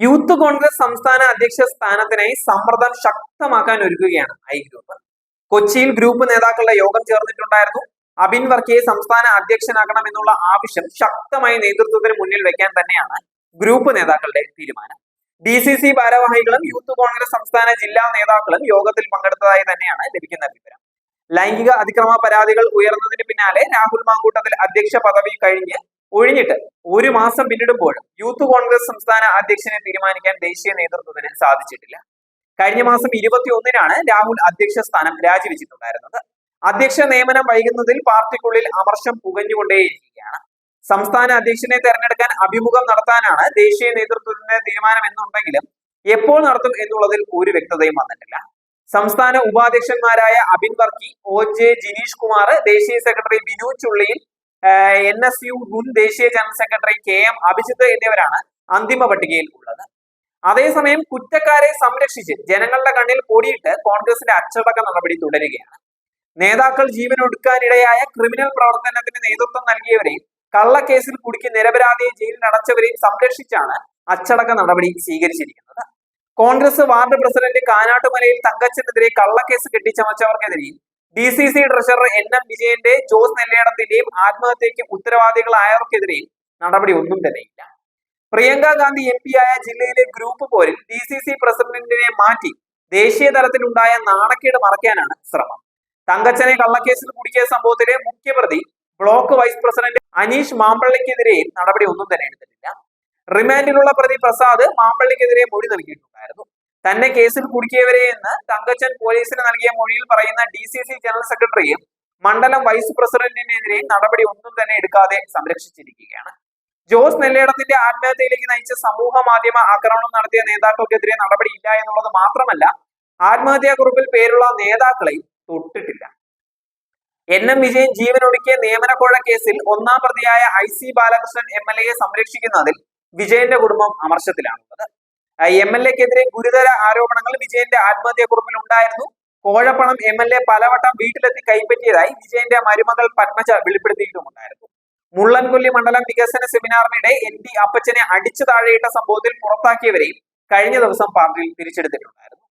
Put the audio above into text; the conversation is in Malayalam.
യൂത്ത് കോൺഗ്രസ് സംസ്ഥാന അധ്യക്ഷ സ്ഥാനത്തിനായി സമ്മർദ്ദം ശക്തമാക്കാൻ ഒരുക്കുകയാണ് ഐ ഗ്രൂപ്പ്. കൊച്ചിയിൽ ഗ്രൂപ്പ് നേതാക്കളുടെ യോഗം ചേർന്നിട്ടുണ്ടായിരുന്നു. അബിൻ വർക്കിയെ സംസ്ഥാന അധ്യക്ഷനാക്കണം എന്നുള്ള ആവശ്യം ശക്തമായി നേതൃത്വത്തിന് മുന്നിൽ വെക്കാൻ തന്നെയാണ് ഗ്രൂപ്പ് നേതാക്കളുടെ തീരുമാനം. ഡി സി സി ഭാരവാഹികളും യൂത്ത് കോൺഗ്രസ് സംസ്ഥാന ജില്ലാ നേതാക്കളും യോഗത്തിൽ പങ്കെടുത്തതായി തന്നെയാണ് ലഭിക്കുന്ന വിവരം. ലൈംഗിക അതിക്രമ പരാതികൾ ഉയർന്നതിന് പിന്നാലെ രാഹുൽ മാങ്കൂട്ടത്തിൽ അധ്യക്ഷ പദവി കഴിഞ്ഞ് ഒഴിഞ്ഞിട്ട് ഒരു മാസം പിന്നിടുമ്പോൾ യൂത്ത് കോൺഗ്രസ് സംസ്ഥാന അധ്യക്ഷനെ തീരുമാനിക്കാൻ ദേശീയ നേതൃത്വത്തിന് സാധിച്ചിട്ടില്ല. കഴിഞ്ഞ മാസം ഇരുപത്തി ഒന്നിനാണ് രാഹുൽ അധ്യക്ഷ സ്ഥാനം രാജിവെച്ചിട്ടുണ്ടായിരുന്നത്. അധ്യക്ഷ നിയമനം വൈകുന്നതിൽ പാർട്ടിക്കുള്ളിൽ അമർഷം പുകഞ്ഞുകൊണ്ടേയിരിക്കുകയാണ്. സംസ്ഥാന അധ്യക്ഷനെ തെരഞ്ഞെടുക്കാൻ അഭിമുഖം നടത്താനാണ് ദേശീയ നേതൃത്വത്തിന്റെ തീരുമാനം എന്നുണ്ടെങ്കിലും എപ്പോൾ നടത്തും എന്നുള്ളതിൽ ഒരു വ്യക്തതയും വന്നിട്ടില്ല. സംസ്ഥാന ഉപാധ്യക്ഷന്മാരായ അബിൻ വർക്കി ഒ ജെ ജിനീഷ് കുമാർ ദേശീയ secretary Binu Chulliyil N S U മുൻ ദേശീയ general secretary K M Abhijith എന്നിവരാണ് അന്തിമ പട്ടികയിൽ ഉള്ളത്. അതേസമയം കുറ്റക്കാരെ സംരക്ഷിച്ച് ജനങ്ങളുടെ കണ്ണിൽ പൊടിയിട്ട് കോൺഗ്രസിന്റെ അച്ചടക്ക നടപടി തുടരുകയാണ്. നേതാക്കൾ ജീവനൊടുക്കാനിടയായ ക്രിമിനൽ പ്രവർത്തനത്തിന് നേതൃത്വം നൽകിയവരെയും കള്ളക്കേസിൽ കുടുക്കി നിരപരാധിയെ ജയിലിൽ അടച്ചവരെയും സംരക്ഷിച്ചാണ് അച്ചടക്ക നടപടി സ്വീകരിച്ചിരിക്കുന്നത്. കോൺഗ്രസ് വാർഡ് പ്രസിഡന്റ് കാനാട്ടുമലയിൽ തങ്കച്ചനെതിരെ കള്ളക്കേസ് കെട്ടിച്ചമച്ചവർക്കെതിരെയും D C C treasurer N M വിജയന്റെ ജോസ് നെല്ലേടത്തിന്റെയും ആത്മഹത്യയ്ക്ക് ഉത്തരവാദികളായവർക്കെതിരെ നടപടി ഒന്നും തന്നെയില്ല പ്രിയങ്ക ഗാന്ധി എം പി ആയ ജില്ലയിലെ ഗ്രൂപ്പ് പോരിൽ ഡി സി സി പ്രസിഡന്റിനെ മാറ്റി ദേശീയ തലത്തിലുണ്ടായ നാണക്കേട് മറയ്ക്കാനാണ് ശ്രമം. തങ്കച്ചനെ കള്ളക്കേസിൽ കുടുക്കിയ സംഭവത്തിലെ മുഖ്യപ്രതി ബ്ലോക്ക് വൈസ് പ്രസിഡന്റ് അനീഷ് മാമ്പള്ളിക്കെതിരെ നടപടി ഒന്നും തന്നെ എടുത്തിട്ടില്ല. റിമാൻഡിലുള്ള പ്രതി പ്രസാദ് മാമ്പള്ളിക്കെതിരെ മൊഴി നൽകിയിട്ടുണ്ടായിരുന്നു. തന്നെ കേസിൽ കുടുക്കിയവരെ എന്ന് തങ്കച്ചൻ പോലീസിന് നൽകിയ മൊഴിയിൽ പറയുന്ന ഡി സി സി ജനറൽ സെക്രട്ടറിയും മണ്ഡലം വൈസ് പ്രസിഡന്റിനെതിരെ നടപടി ഒന്നും തന്നെ എടുക്കാതെ സംരക്ഷിച്ചിരിക്കുകയാണ്. ജോസ് നെല്ലേടത്തിന്റെ ആത്മഹത്യയിലേക്ക് നയിച്ച സമൂഹ മാധ്യമ ആക്രമണം നടത്തിയ നേതാക്കൾക്കെതിരെ നടപടിയില്ല എന്നുള്ളത് മാത്രമല്ല ആത്മഹത്യാ കുറിപ്പിൽ പേരുള്ള നേതാക്കളെയും തൊട്ടിട്ടില്ല. എൻ എം വിജയൻ ജീവനൊടുക്കിയ നിയമനക്കോഴ കേസിൽ ഒന്നാം പ്രതിയായ I C Balakrishnan M L എയെ സംരക്ഷിക്കുന്നതിൽ വിജയന്റെ കുടുംബം അമർഷത്തിലാണുള്ളത്. എം എൽ എക്കെതിരെ ഗുരുതര ആരോപണങ്ങൾ വിജയന്റെ ആത്മഹത്യാക്കുറിപ്പിൽ ഉണ്ടായിരുന്നു. കോഴപ്പണം എം എൽ എ പലവട്ടം വീട്ടിലെത്തി കൈപ്പറ്റിയതായി വിജയന്റെ മരുമകൾ പത്മജ വെളിപ്പെടുത്തിയിട്ടുമുണ്ടായിരുന്നു. മുള്ളൻകൊല്ലി മണ്ഡലം വികസന സെമിനാറിനിടെ എൻ ഡി അപ്പച്ചനെ അടിച്ചു താഴെയിട്ട സംഭവത്തിൽ പുറത്താക്കിയവരെയും കഴിഞ്ഞ ദിവസം പാർട്ടിയിൽ തിരിച്ചെടുത്തിട്ടുണ്ടായിരുന്നു.